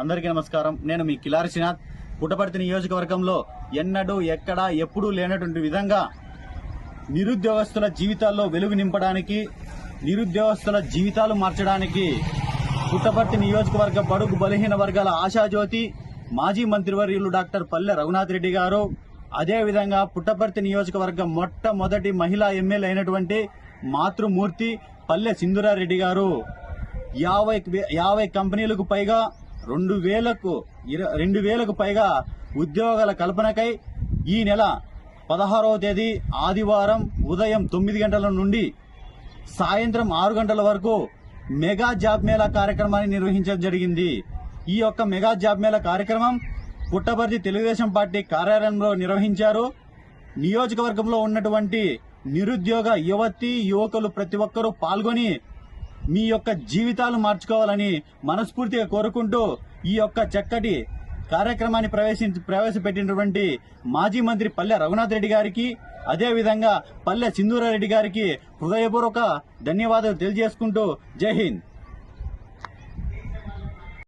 అందరికీ నమస్కారం. నేను మీ కిలారి శ్రీనాథ్. పుట్టపర్తి నియోజకవర్గంలో ఎన్నడూ ఎక్కడా ఎప్పుడూ లేనటువంటి విధంగా నిరుద్యోగస్తుల జీవితాల్లో వెలుగు నింపడానికి నిరుద్యోగస్తుల జీవితాలు మార్చడానికి పుట్టపర్తి నియోజకవర్గ బడుగు బలహీన వర్గాల ఆశాజ్యోతి మాజీ మంత్రివర్యులు డాక్టర్ పల్లె రఘునాథ్ రెడ్డి గారు అదేవిధంగా పుట్టపర్తి నియోజకవర్గం మొట్టమొదటి మహిళా ఎమ్మెల్యే అయినటువంటి మాతృమూర్తి పల్లె సింధురారెడ్డి గారు. యాభై యాభై కంపెనీలకు పైగా రెండు వేలకు ఇర- రెండు వేలకు పైగా ఉద్యోగాల కల్పనకై ఈ నెల పదహారవ తేదీ ఆదివారం ఉదయం తొమ్మిది గంటల నుండి సాయంత్రం ఆరు గంటల వరకు మెగా జాబ్ మేళా కార్యక్రమాన్ని నిర్వహించడం జరిగింది. ఈ యొక్క మెగా జాబ్ మేళా కార్యక్రమం పుట్టపర్తి తెలుగుదేశం పార్టీ కార్యాలయంలో నిర్వహించారు. నియోజకవర్గంలో ఉన్నటువంటి నిరుద్యోగ యువతి యువకులు ప్రతి ఒక్కరూ పాల్గొని మీ యొక్క జీవితాలు మార్చుకోవాలని మనస్ఫూర్తిగా కోరుకుంటూ ఈ యొక్క చక్కటి కార్యక్రమాన్ని ప్రవేశించి ప్రవేశపెట్టినటువంటి మాజీ మంత్రి పల్లె రఘునాథ్ రెడ్డి గారికి అదేవిధంగా పల్లె సింధూరారెడ్డి గారికి హృదయపూర్వక ధన్యవాదాలు తెలియజేసుకుంటూ జై హింద్.